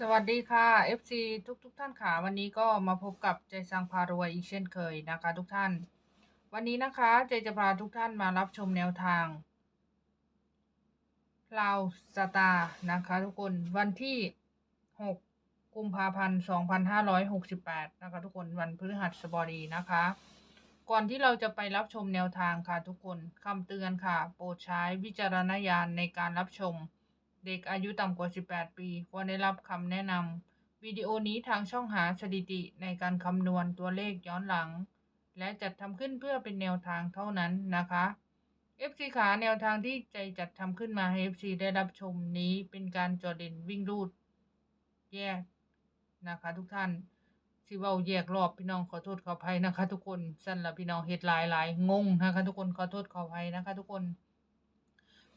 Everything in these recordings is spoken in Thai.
สวัสดีค่ะ FC ทุกทุกๆท่านค่ะ วันนี้ก็มาพบกับใจสังพารวยอีกเช่นเคยนะคะ ทุกท่าน วันนี้นะคะใจจะพาทุกท่านมารับชมแนวทางลาวสตาร์นะคะทุกคนวันที่ 6 กุมภาพันธ์ 2568 นะคะ ทุกคนวันพฤหัสบดีนะคะ ก่อนที่เราจะไปรับชมแนวทางค่ะทุกคนคำเตือนค่ะ โปรดใช้วิจารณญาณในการรับชม เด็กอายุต่ำกว่า 18 ปี ควรได้รับคำแนะนำวิดีโอนี้ทางช่องหาสถิติในการคำนวณตัวเลขย้อนหลัง และจัดทำขึ้นเพื่อเป็นแนวทางเท่านั้นนะคะ FC ขาแนวทางที่ใจจัดทำขึ้นมาให้ FC ได้รับชมนี้เป็นการจอเด่นวิ่งรูด แยกนะคะทุกท่านสิเว้าแยกรอบพี่น้องขอโทษขออภัยนะคะ ทุกคนสั้นละพี่น้องเฮ็ดหลายหลายงงนะคะ ทุกคนขอโทษขออภัยนะคะ ทุกคน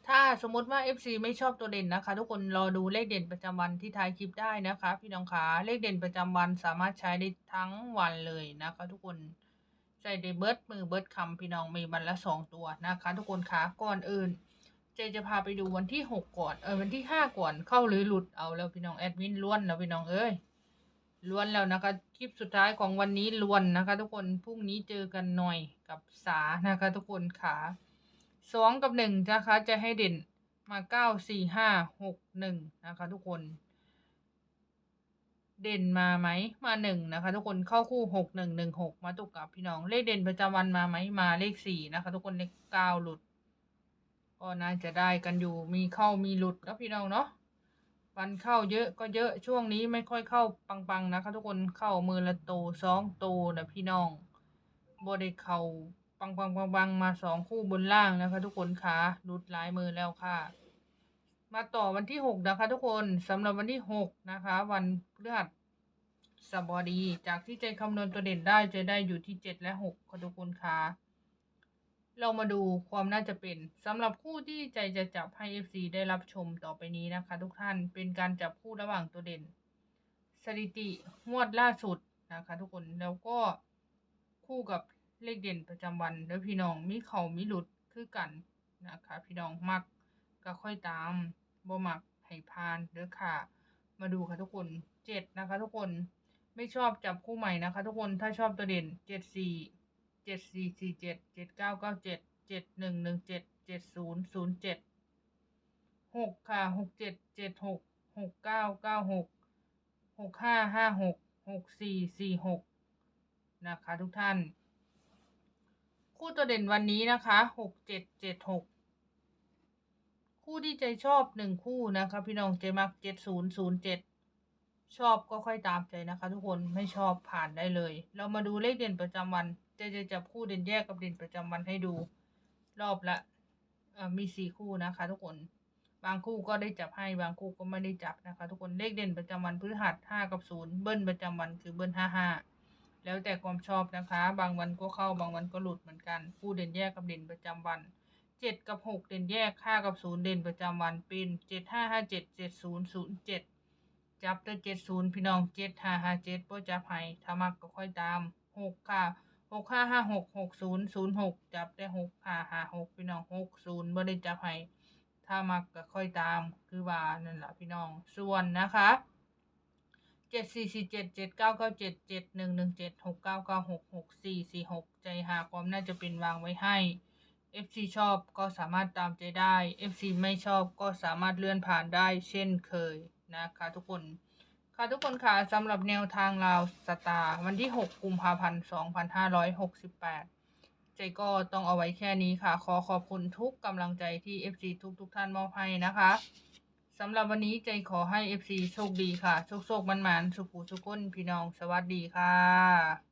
ถ้าสมมติว่า FC ไม่ชอบตัวเด่นนะคะ ทุกคนรอดูเลขเด่นประจำวันที่ท้ายคลิปได้นะคะ พี่น้องขาเลขเด่นประจำวันสามารถใช้ได้ทั้งวันเลยนะคะ ทุกคนใช้ได้เบิร์ดมือเบิร์ดคำพี่น้องมีวันละสองตัวนะคะ ทุกคนขาก่อนอื่น เจจะพาไปดูวันที่หกก่อนเออวันที่ห้าก่อนเข้าหรือหลุดเอาแล้วพี่น้องแอดมินล้วนแล้วพี่น้องเอ้ยล้วนแล้วนะคะคลิปสุดท้ายของวันนี้ล้วนนะคะ ทุกคนพรุ่งนี้เจอกันหน่อยกับสานะคะ ทุกคนขา สองกับหนึ่งนะคะ จะให้เด่นมาเก้าสี่ห้าหกหนึ่งนะคะ ทุกคน เด่นมาไหมมาหนึ่งนะคะ ทุกคนเข้าคู่หกหนึ่งหนึ่งหกมาตุกกับพี่น้องเลขเด่นประจำวันมาไหมมาเลขสี่นะคะ ทุกคนเลขเก้าหลุด ก็น่าจะได้กันอยู่มีเข้ามีหลุดแล้วพี่น้องเนาะวันเข้าเยอะก็เยอะช่วงนี้ไม่ค่อยเข้าปังๆนะคะ ทุกคนเข้ามือละโตสองโตนะพี่น้องบได้เข้า ปังปังปังปังๆมาสองคู่บนล่างนะคะ ทุกคนคะหลุดหลายมือแล้วค่ะ มาต่อวันที่หกนะคะ ทุกคนสำหรับวันที่หกนะคะ วันพฤหัสบดี จากที่ใจคำนวณตัวเด่นได้จะได้อยู่ที่เจ็ดและหกค่ะทุกคนคะเรามาดูความน่าจะเป็นสำหรับคู่ที่ใจจะจับให้ FC ได้รับชมต่อไปนี้นะคะ ทุกท่านเป็นการจับคู่ระหว่างตัวเด่น สถิติงวดล่าสุดนะคะ ทุกคนแล้วก็คู่กับ เลขเด่นประจำวันแล้วพี่น้องมีเขามีหลุดคือกันนะคะ พี่น้องมักก็ค่อยตามบ่มักให้พานเด้อค่ะ มาดูค่ะทุกคนเจ็ดนะคะ ทุกคนไม่ชอบจับคู่ใหม่นะคะ ทุกคนถ้าชอบตัวเด่นเจ็ดสี่เจ็ดสี่สี่เจ็ดเจ็ดเก้าเก้าเจ็ดเจ็ดหนึ่งหนึ่งเจ็ดเจ็ดศูนย์ศูนย์เจ็ดหกค่ะหกเจ็ดเจ็ดหกหกเก้าเก้าหกหกห้าห้าหกหกสี่สี่หกนะคะทุกท่าน คู่ตัวเด่นวันนี้นะคะหกเจ็ดเจ็ดหกคู่ที่ใจชอบหนึ่งคู่นะคะพี่น้องใจมักเจ็ดศูนย์ศูนย์เจ็ดชอบก็ค่อยตามใจนะคะ ทุกคนไม่ชอบผ่านได้เลย เรามาดูเลขเด่นประจำวันใจจะจับคู่เด่นแยกกับเด่นประจำวันให้ดู รอบละมีสี่คู่นะคะ ทุกคนบางคู่ก็ได้จับให้บางคู่ก็ไม่ได้จับนะคะ ทุกคนเลขเด่นประจำวันพฤหัสห้ากับศูนย์เบิ้ลประจำวันคือเบิ้ลห้าห้า แล้วแต่ความชอบนะคะ บางวันก็เข้าบางวันก็หลุดเหมือนกัน คู่เด่นแยกกับเด่นประจำวันเจ็ดกับหกเด่นแยกห้ากับศูนย์เด่นประจำวันเป็นเจ็ดห้าห้าเจ็ดเจ็ดศูนย์ศูนย์เจ็ดจับแต่เจ็ดศูนย์พี่น้องเจ็ดห้าห้าเจ็ดพ่จับให้ถ้ามักก็ค่อยตามหกค่ะหกห้าห้าหกหกศูนย์ศูนย์หกจับได้หกห้าห้าหกพี่น้องหกศูนย์ไม่ได้จับให้ถ้ามักก็ค่อยตามคือว่านั่นแหละพี่น้องส่วนนะคะ เจ็ดสี่สี่เจ็ดเจ็ดเก้าเก้าเจ็ดเจ็ดหนึ่งหนึ่งเจ็ดหกเก้าเก้าหกหกสี่สี่หกใจหาความน่าจะเป็นวางไว้ให้ FC ชอบก็สามารถตามใจได้ FC ไม่ชอบก็สามารถเลื่อนผ่านได้เช่นเคยนะคะทุกคน ค่ะทุกคนค่ะสำหรับแนวทางราวสตาร์วันที่ 6 กุมภาพันธ์ 2568 ใจก็ต้องเอาไว้แค่นี้ค่ะ ขอขอบคุณทุกกำลังใจที่ FC ทุกทุกท่านมอบให้นะคะ สำหรับวันนี้ใจขอให้ FC โชคดีค่ะ โชคโชคมันมันสุขูสุขคนพี่น้อง สวัสดีค่ะ